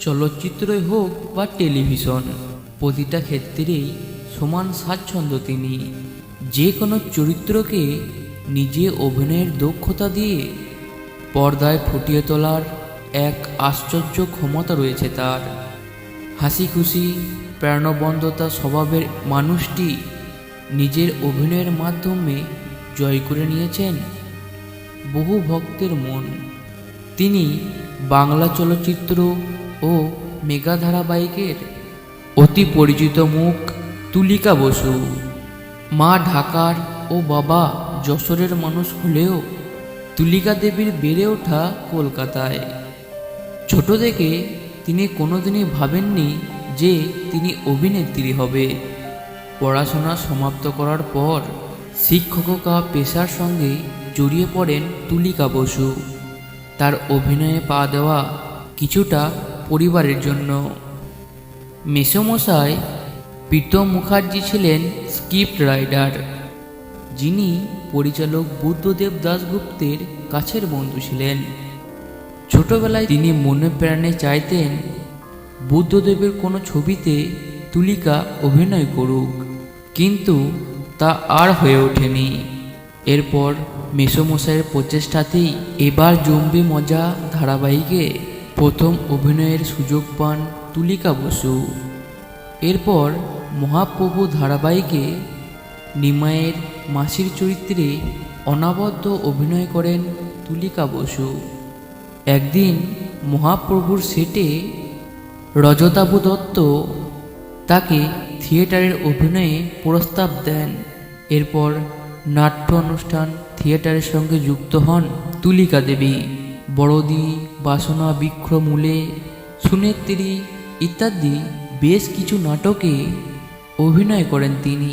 চলচ্চিত্রই হোক বা টেলিভিশন, প্রতিটা ক্ষেত্রেই সমান স্বাচ্ছন্দ্য তিনি। যে কোনো চরিত্রকে নিজে অভিনয়ের দক্ষতা দিয়ে পর্দায় ফুটিয়ে তোলার এক আশ্চর্য ক্ষমতা রয়েছে তার। হাসি খুশি প্রাণবন্ধতা স্বভাবের মানুষটি নিজের অভিনয়ের মাধ্যমে জয় করে নিয়েছেন বহু ভক্তের মন। তিনি বাংলা চলচ্চিত্র ও মেগা ধারাবাহিকের অতি পরিচিত মুখ তুলিকা বসু। মা ঢাকার ও বাবা যশোরের মানুষ হলেও তুলিকা দেবীর বেড়ে ওঠা কলকাতায়। ছোট থেকে তিনি কোনোদিনই ভাবেননি যে তিনি অভিনেত্রী হবে। পড়াশোনা সমাপ্ত করার পর শিক্ষকতা পেশার সঙ্গে জড়িয়ে পড়েন তুলিকা বসু। তার অভিনয়ে পা দেওয়া কিছুটা পরিবারের জন্য। মেসমশাই প্রীতম মুখার্জি ছিলেন স্ক্রিপ্ট রাইডার, যিনি পরিচালক বুদ্ধদেব দাশগুপ্তের কাছের বন্ধু ছিলেন। ছোটবেলায় তিনি মনে প্রাণে চাইতেন, বুদ্ধদেবের কোনো ছবিতে তুলিকা অভিনয় করুক, কিন্তু তা আর হয়ে ওঠেনি। এরপর মেসমশাইয়ের প্রচেষ্টাতেই এবার জম্বি মজা ধারাবাহিকে প্রথম অভিনয়ের সুযোগ পান তুলিকা বসু। এরপর মহাপ্রভু ধারাবাহিকে নিমায়ের মাসির চরিত্রে অনাবদ্ধ অভিনয় করেন তুলিকা বসু। একদিন মহাপ্রভুর সেটে রজতাবু দত্ত তাকে থিয়েটারের অভিনয়ে প্রস্তাব দেন। এরপর নাট্য অনুষ্ঠান থিয়েটারের সঙ্গে যুক্ত হন তুলিকা দেবী। বড়দি, বাসনা বৃক্ষ মূলে সুনেত্রী ইত্যাদি বেশ কিছু নাটকে অভিনয় করেন তিনি।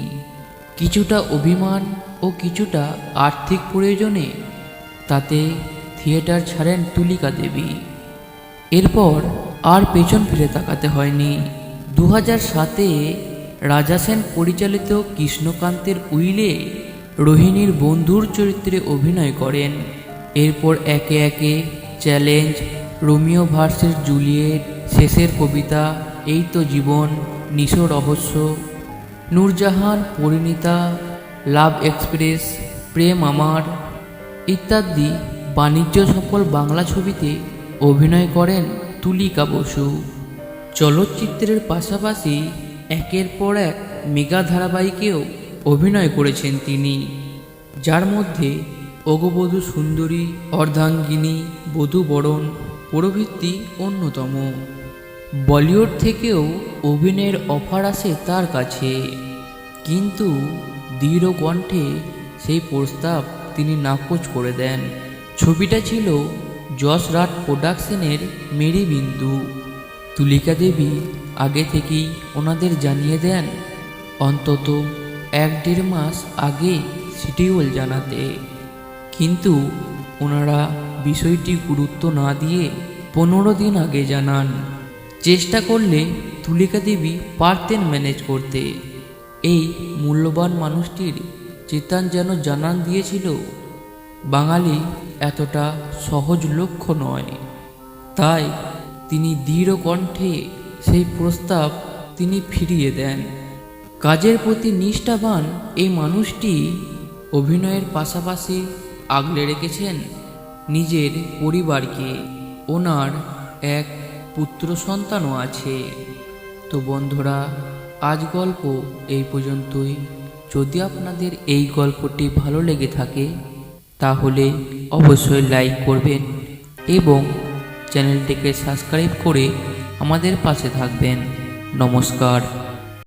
কিছুটা অভিমান ও কিছুটা আর্থিক প্রয়োজনে তাতে থিয়েটার ছাড়েন তুলিকা দেবী। এরপর আর পেছন ফিরে তাকাতে হয়নি। দু হাজার সাতে রাজা সেন পরিচালিত কৃষ্ণকান্তের উইলে রোহিণীর বন্ধুর চরিত্রে অভিনয় করেন। এরপর একে একে চ্যালেঞ্জ রোমিও ভার্সেস জুলিয়েট শেষের কবিতা এই তো জীবন নিশো রহস্য নূরজাহান, পরিণীতা, লাভ এক্সপ্রেস, প্রেম আমার ইত্যাদি বাণিজ্য সফল বাংলা ছবিতে অভিনয় করেন তুলিকা বসু। চলচ্চিত্রের পাশাপাশি একের পর এক মেগা ধারাবাহিকেও অভিনয় করেছেন তিনি, যার মধ্যে অগবধূ সুন্দরী, অর্ধাঙ্গিনী বধূবরণ প্রভৃতি অন্যতম। বলিউড থেকেও অভিনয়ের অফার আসে তার কাছে। কিন্তু দৃঢ় কণ্ঠে সেই প্রস্তাব তিনি নাকচ করে দেন। ছবিটা ছিল যশ রাট প্রোডাকশনের মেরি বিন্দু। তুলিকা দেবী আগে থেকেই ওনাদের জানিয়ে দেন, অন্তত এক দেড় মাস আগে শিডিউল জানাতে। কিন্তু ওনারা বিষয়টি গুরুত্ব না দিয়ে পনেরো দিন আগে জানান, চেষ্টা করলে তুলিকা দেবী পারতেন ম্যানেজ করতে। এই মূল্যবান মানুষটির চেতান যেন জানান দিয়েছিল, বাঙালি এতটা সহজ লক্ষ্য নয়। তাই তিনি দৃঢ় কণ্ঠে সেই প্রস্তাব তিনি ফিরিয়ে দেন। কাজের প্রতি নিষ্ঠাবান এই মানুষটি অভিনয়ের পাশাপাশি আগলে রেখেছেন নিজের পরিবারকে। ওনার এক পুত্র সন্তানও আছে। তো বন্ধুরা, আজ গল্প এই পর্যন্তই। যদি আপনাদের এই গল্পটি ভালো লেগে থাকে, তাহলে অবশ্যই লাইক করবেন এবং চ্যানেলটিকে সাবস্ক্রাইব করে আমাদের পাশে থাকবেন। নমস্কার।